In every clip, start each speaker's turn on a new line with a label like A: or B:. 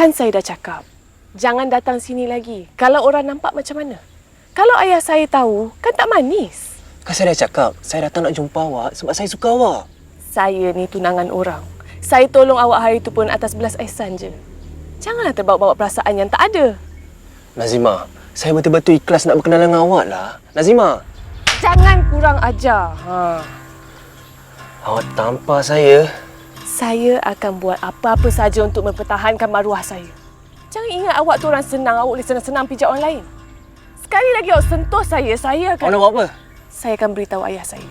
A: Kan saya dah cakap, jangan datang sini lagi. Kalau orang nampak macam mana? Kalau ayah saya tahu, kan tak manis.
B: Kan saya dah cakap, saya datang nak jumpa awak sebab saya suka awak.
A: Saya ni tunangan orang. Saya tolong awak hari itu pun atas belas ihsan je. Janganlah terbawa-bawa perasaan yang tak ada.
B: Nazima, saya betul-betul ikhlas nak berkenalan dengan awak lah. Nazima,
A: Jangan kurang ajar. Ha.
B: awak tampar saya.
A: Saya akan buat apa-apa saja untuk mempertahankan maruah saya. Jangan ingat awak tu orang senang, awak boleh senang-senang pijak orang lain. Sekali lagi awak sentuh saya, saya
B: Awak
A: akan...
B: nak buat apa?
A: Saya akan beritahu ayah saya.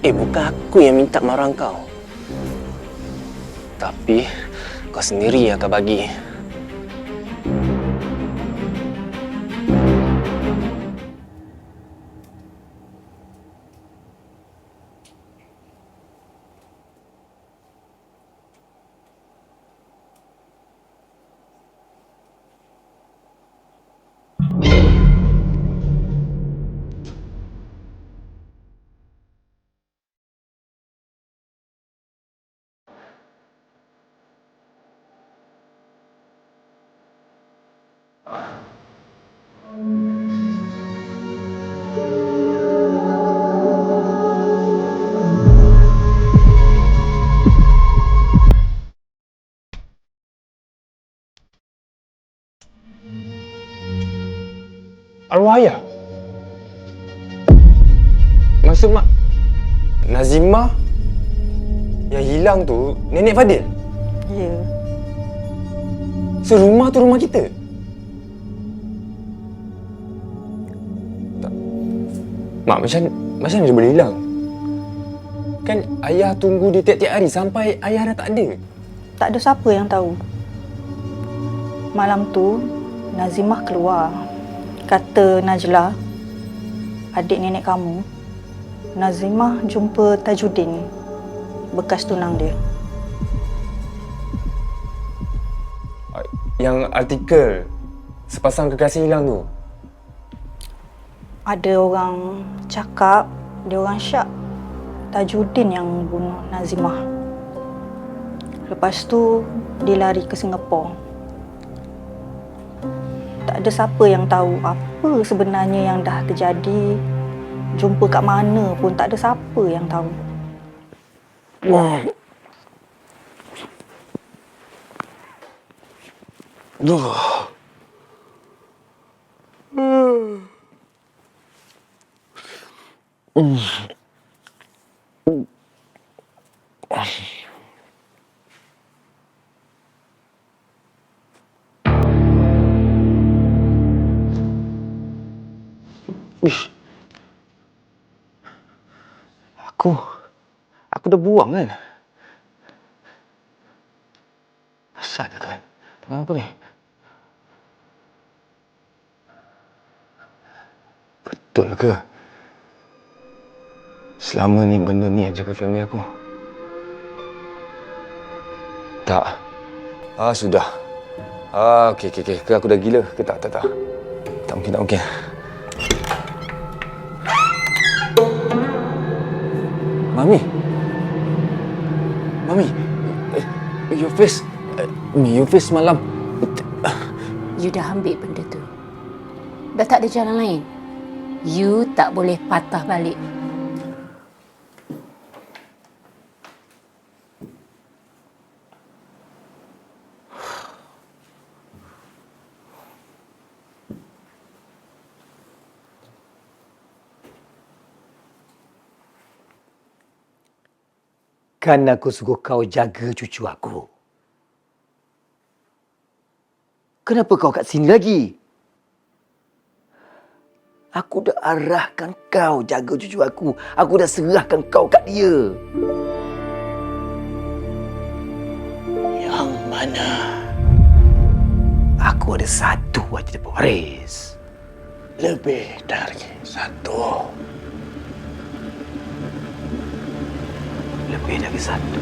B: Eh, bukan aku yang minta marah kau. Tapi, kau sendiri yang akan bagi. you Arwah ayah? Maksud mak... Nazima? Yang hilang tu nenek Fadil?
C: Ya.
B: So, rumah tu rumah kita? Tak. Mak, macam, macam mana dia boleh hilang? Kan ayah tunggu dia tiap-tiap hari sampai ayah dah tak ada.
C: Tak ada siapa yang tahu. Malam tu, Nazimah keluar. Kata Najla, adik nenek kamu, Nazimah jumpa Tajuddin, bekas tunang dia.
B: Yang artikel sepasang kekasih hilang tu.
C: Ada orang cakap dia orang syak Tajuddin yang bunuh Nazimah. Lepas tu dia lari ke Singapura. Ada siapa yang tahu apa sebenarnya yang dah terjadi. Jumpa kat mana pun tak ada siapa yang tahu.
B: Duh. Ish. Aku aku dah buang kan? Asal kan? Tengah apa ni? Betul ke? Selama ni benda ni yang jaga family aku. Tak. Ah, sudah. Ah, okey, okey, okey. Ke aku dah gila ke tak? Tak, tak. Tak mungkin, tak mungkin. Mami. Mami. eh, Your face. eh, Your face semalam.
D: You dah ambil benda tu. Dah tak ada jalan lain. You tak boleh patah balik.
E: Kan aku suruh kau jaga cucu aku. Kenapa kau kat sini lagi? Aku dah arahkan kau jaga cucu aku. Aku dah serahkan kau kat dia. Yang mana? Aku ada satu wajib pewaris. Lebih dari satu. Lebih dari satu.